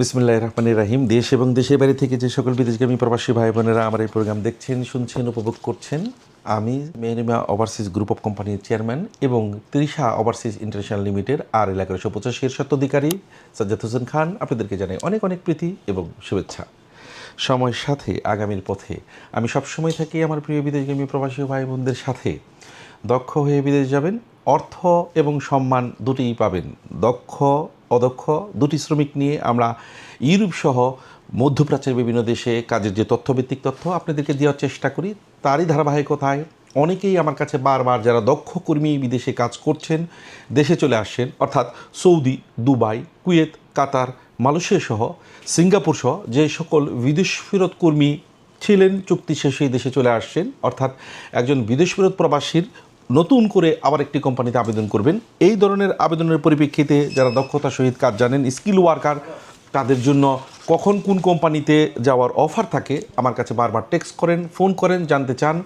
বিসমুল্লাহ রহমান রাহিম। দেশ এবং দেশের বাইরে থেকে যে সকল বিদেশগামী প্রবাসী ভাই বোনেরা আমার এই প্রোগ্রাম দেখছেন, শুনছেন, উপভোগ করছেন, আমি মেহরিমা ওভারসিজ গ্রুপ অফ কোম্পানির চেয়ারম্যান এবং ত্রিশা ওভারসিজ ইন্টারন্যাশনাল লিমিটেড, আর এলাকার পঁচাশির স্বত্বাধিকারী সাজ্জাদ হোসেন খান। আপনাদেরকে জানাই অনেক অনেক প্রীতি এবং শুভেচ্ছা। সময়ের সাথে আগামীর পথে আমি সবসময় থাকি আমার প্রিয় বিদেশগামী প্রবাসী ভাই বোনদের সাথে। দক্ষ হয়ে বিদেশ যাবেন, অর্থ এবং সম্মান দুটিই পাবেন। দক্ষ অদক্ষ দুটি শ্রমিক নিয়ে আমরা ইউরোপ সহ মধ্যপ্রাচ্যের বিভিন্ন দেশে কাজের যে তথ্যভিত্তিক তথ্য আপনাদেরকে দেওয়ার চেষ্টা করি, তারই ধারাবাহিকতায় অনেকেই আমার কাছে বারবার যারা দক্ষ কর্মী বিদেশে কাজ করছেন, দেশে চলে আসছেন, অর্থাৎ Saudi, Dubai, Kuwait, Qatar, Malaysia সহ, সিঙ্গাপুর সহ, যে সকল বিদেশ ফেরত কর্মী ছিলেন, চুক্তি শেষে দেশে চলে আসছেন, অর্থাৎ একজন বিদেশ ফেরত প্রবাসীর নতুন করে আবার একটি কোম্পানিতে আবেদন করবেন। এই ধরনের আবেদনের পরিপ্রেক্ষিতে যারা দক্ষতা সহিত কাজ জানেন স্কিল ওয়ার্কার তাদের জন্য কখন কোন কোম্পানিতে যাওয়ার অফার থাকে, আমার কাছে বারবার টেক্সট করেন ফোন করেন, জানতে চান।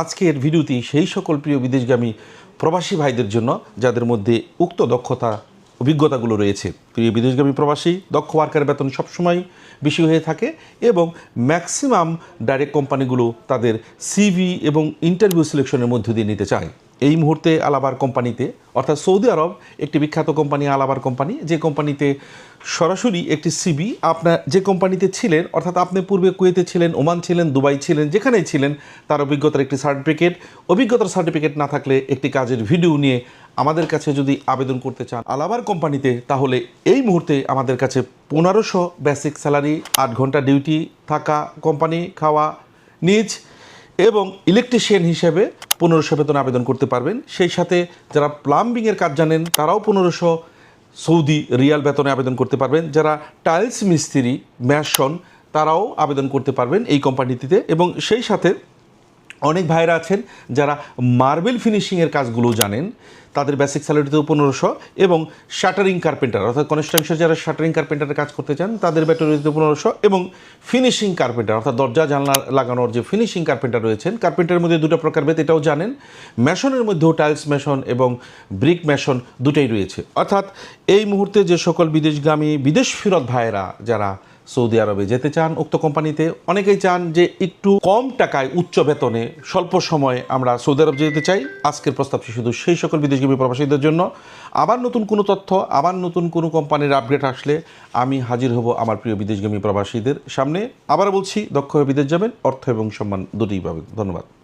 আজকের ভিডিওটি সেই সকল প্রিয় বিদেশগামী প্রবাসী ভাইদের জন্য, যাদের মধ্যে উক্ত দক্ষতা অভিজ্ঞতাগুলো রয়েছে। প্রিয় বিদেশগামী প্রবাসী, দক্ষ ওয়ার্কার বেতন সবসময় বেশি হয়ে থাকে এবং ম্যাক্সিমাম ডাইরেক্ট কোম্পানিগুলো তাদের সিভি এবং ইন্টারভিউ সিলেকশনের মধ্য দিয়ে নিতে চায়। এই মুহূর্তে আলাবার কোম্পানিতে, অর্থাৎ সৌদি আরব, একটি বিখ্যাত কোম্পানি আলাবার কোম্পানি, যে কোম্পানিতে সরাসরি একটি সিবি আপনার, যে কোম্পানিতে ছিলেন, অর্থাৎ আপনি পূর্বে কুয়েতে ছিলেন, ওমান ছিলেন, দুবাই ছিলেন, যেখানেই ছিলেন, তার অভিজ্ঞতার একটি সার্টিফিকেট অভিজ্ঞতার সার্টিফিকেট না থাকলে একটি কাজের ভিডিও নিয়ে আমাদের কাছে যদি আবেদন করতে চান আলাবার কোম্পানিতে, তাহলে এই মুহূর্তে আমাদের কাছে পনেরোশো বেসিক স্যালারি আট ঘণ্টা ডিউটি থাকা কোম্পানি খাওয়া নিজ এবং ইলেকট্রিশিয়ান হিসেবে পনেরোশো বেতন আবেদন করতে পারবেন। সেই সাথে যারা প্লাম্বিংয়ের কাজ জানেন, তারাও পনেরোশো সৌদি রিয়াল বেতনে আবেদন করতে পারবেন। যারা টাইলস মিস্ত্রি ম্যাশন তারাও আবেদন করতে পারবেন এই কোম্পানিটিতে। এবং সেই সাথে অনেক ভাইরা আছেন যারা মার্বেল ফিনিশিংয়ের কাজগুলো জানেন। তাদের বেসিক স্যালারিতেও পনেরোশো এবং শাটারিং কার্পেন্টার অর্থাৎ কনস্ট্রাকশন যারা শাটারিং কার্পেন্টারের কাজ করতে চান, তাদের ব্যাটারিতে পনেরোশো এবং ফিনিশিং কার্পেন্টার অর্থাৎ দরজা, জানলা লাগানোর যে ফিনিশিং কার্পেন্টার রয়েছেন কার্পেন্টারের মধ্যে দুটো প্রকার ভেদ এটাও জানেন। মেশনের মধ্যেও টাইলস মেশন এবং ব্রিক মেশন দুটাই রয়েছে। অর্থাৎ এই মুহূর্তে যে সকল বিদেশগামী, বিদেশ ফেরত ভাইয়েরা যারা সৌদি আরবে যেতে চান, উক্ত কোম্পানিতে, অনেকেই চান যে একটু কম টাকায় উচ্চ বেতনে স্বল্প সময়ে আমরা সৌদি আরব যেতে চাই। আজকের প্রস্তাবটি শুধু সেই সকল বিদেশগামী প্রবাসীদের জন্য। আবার নতুন কোনো তথ্য, আবার নতুন কোনো কোম্পানির আপডেট আসলে আমি হাজির হব আমার প্রিয় বিদেশগামী প্রবাসীদের সামনে। আবার বলছি, দক্ষ বিদেশ যাবেন, অর্থ এবং সম্মান দুটিই পাবেন। ধন্যবাদ।